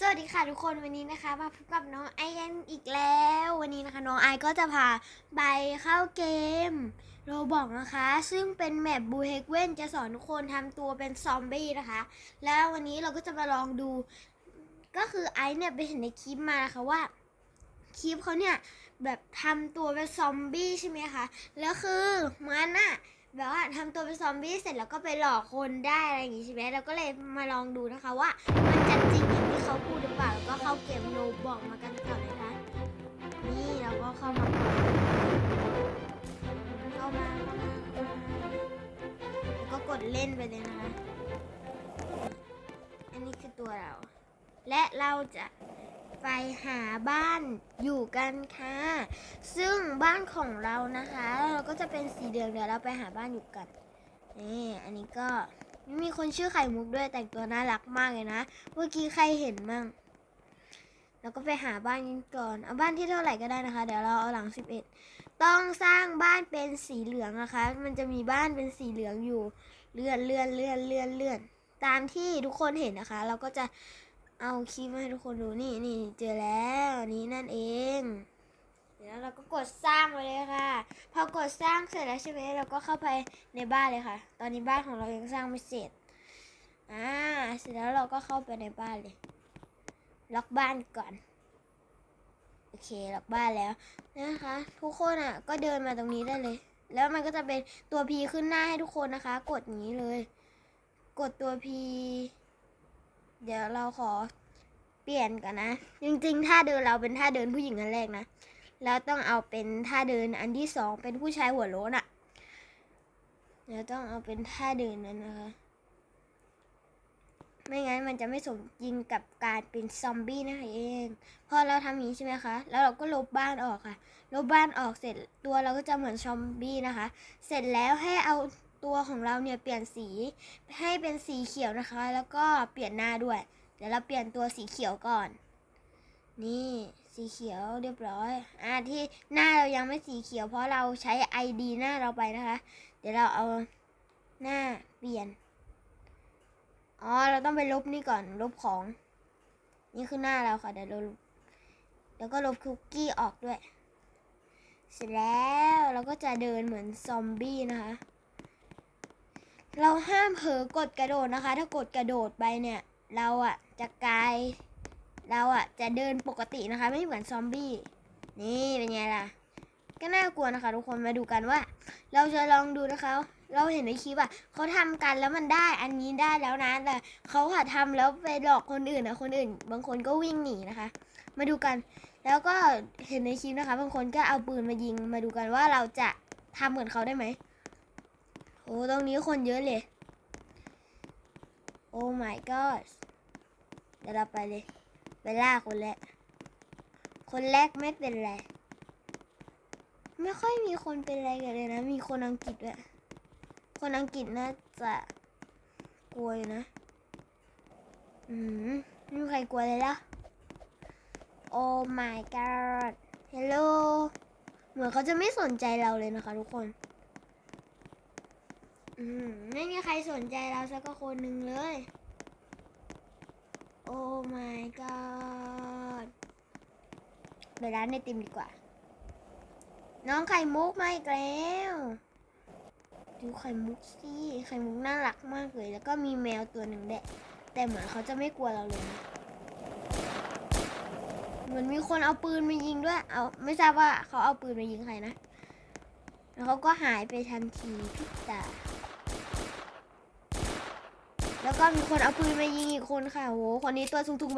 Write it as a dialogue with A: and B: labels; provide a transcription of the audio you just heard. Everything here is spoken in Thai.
A: สวัสดีค่ะทุกคนวันนี้นะคะมาพบกับน้องไอแอนอีกแล้ว วันนี้นะคะน้องไอก็จะพาไปเข้าเกมโรบอกนะคะ ซึ่งเป็นแมปบูเฮกเว่นจะสอนทุกคนทำตัวเป็นซอมบี้นะคะ แล้ววันนี้เราก็จะมาลองดู ก็คือไอเนี่ยไปเห็นในคลิปมานะคะว่าคลิปเขาเนี่ยแบบทำตัวเป็นซอมบี้ใช่ไหมคะแล้วคือมันอะแบบว่าทำตัวเป็นซอมบี้เสร็จแล้วก็ไปหลอกคนได้อะไรอย่างงี้ใช่ไหมเราก็เลยมาลองดูนะคะว่ามันจะจริง เขาพูดหรือเปล่าแล้วก็เข้าเกมโลบอกมากันก่อนนะคะนี่เราก็เข้ามาก่อนเข้ามาเข้ามาเข้ามาแล้วก็กดเล่นไปเลยนะคะอันนี้คือตัวเรา และเราจะไปหาบ้านอยู่กันค่ะ ซึ่งบ้านของเรานะคะ เราก็จะเป็นสีเหลืองเดี๋ยวเราไปหาบ้านอยู่กันนี่อันนี้ก็ มีคนชื่อไข่มุกด้วยแต่งตัวน่ารักมากเลยนะ เมื่อกี้ใครเห็นมั่งเราก็ไปหาบ้านกันก่อน เอาบ้านที่เท่าไหร่ก็ได้นะคะ เดี๋ยวเราเอาหลัง11ต้องสร้างบ้านเป็นสีเหลืองนะคะ มันจะมีบ้านเป็นสีเหลืองอยู่ เลื่อนเลื่อนเลื่อนเลื่อนเลื่อน ตามที่ทุกคนเห็นนะคะ เราก็จะเอาคลิปมาให้ทุกคนดูนี่นี่เจอแล้วนี่นั่นเอง เดี๋ยวเราก็กดสร้างไปเลยค่ะ พอกดสร้างเสร็จแล้วใช่ไหมเราก็เข้าไปในบ้านเลยค่ะ ตอนนี้บ้านของเรายังสร้างไม่เสร็จอ่าเสร็จแล้วเราก็เข้าไปในบ้านเลย ล็อกบ้านก่อนโอเคล็อกบ้านแล้วนะคะทุกคนอะ ก็เดินมาตรงนี้ได้เลย แล้วมันก็จะเป็นตัว P ขึ้นหน้าให้ทุกคนนะคะ กดอย่างนี้เลย กดตัว P เดี๋ยวเราขอเปลี่ยนกันนะ จริงๆท่าเดินเราเป็นท่าเดินผู้หญิงอันแรกนะ แล้วต้องเอาเป็นท่าเดินอันที่สองเป็นผู้ชายหัวโล้นอะแล้วต้องเอาเป็นท่าเดินนั้นนะคะ ไม่งั้นมันจะไม่สมจริงกับการเป็นซอมบี้นะคะเอง พอเราทำอย่างนี้ใช่ไหมคะ แล้วเราก็ลบบ้านออกค่ะ ลบบ้านออกเสร็จตัวเราก็จะเหมือนซอมบี้นะคะ เสร็จแล้วให้เอาตัวของเราเนี่ยเปลี่ยนสีให้เป็นสีเขียวนะคะ แล้วก็เปลี่ยนหน้าด้วย เดี๋ยวเราเปลี่ยนตัวสีเขียวก่อน นี่สีเขียวเรียบร้อย อ่าที่หน้าเรายังไม่สีเขียวเพราะเราใช้ ID หน้าเราไปนะคะ เดี๋ยวเราเอาหน้าเปลี่ยน อ๋อ เราต้องไปลบนี่ก่อน ลบของ นี่คือหน้าเราค่ะ เดี๋ยวเราแล้วก็ลบคุกกี้ออกด้วย เสร็จแล้วเราก็จะเดินเหมือนซอมบี้นะคะ เราห้ามเผลอกดกระโดดนะคะ ถ้ากดกระโดดไปเนี่ย เราอะจะกลาย เราอะจะเดินปกตินะคะ ไม่เหมือนซอมบี้ นี่เป็นไงล่ะ ก็น่ากลัวนะคะ ทุกคนมาดูกันว่า เราจะลองดูนะคะ เราเห็นในคลิปอะเขาทำกันแล้วมันได้อันนี้ได้แล้วนะ แต่เขาอะทำแล้วไปหลอกคนอื่นนะคนอื่น บางคนก็วิ่งหนีนะคะ มาดูกัน แล้วก็เห็นในคลิปนะคะ บางคนก็เอาปืนมายิง มาดูกันว่าเราจะทำเหมือนเขาได้ไหมโอ้ตรงนี้คนเยอะเลยโอ้ my god เดี๋ยวเราไปเลย ไปล่าคนแรก คนแรกไม่เป็นไร ไม่ค่อยมีคนเป็นไรกันเลยนะ มีคนอังกฤษด้วย คนอังกฤษน่าจะกลัวอยู่นะ อืมไม่มีใครกลัวเลยละโอ้ my god hello เหมือนเขาจะไม่สนใจเราเลยนะคะทุกคน อืมไม่มีใครสนใจเราสักคนหนึ่งเลย โอ้ my god ไปร้านไอติมดีกว่า น้องไข่มุกมาอีกแล้ว ดูไข่มุกสิ ไข่มุกน่ารักมากเลย แล้วก็มีแมวตัวหนึ่งแดะแต่เหมือนเขาจะไม่กลัวเราเลยนะเหมือนมีคนเอาปืนมายิงด้วย เอาไม่ทราบว่าเขาเอาปืนมายิงใครนะ แล้วเขาก็หายไปทันทีพริบตา แล้วก็มีคนเอาปืนมายิงอีกคนค่ะโหคนนี้ตัวสูงๆ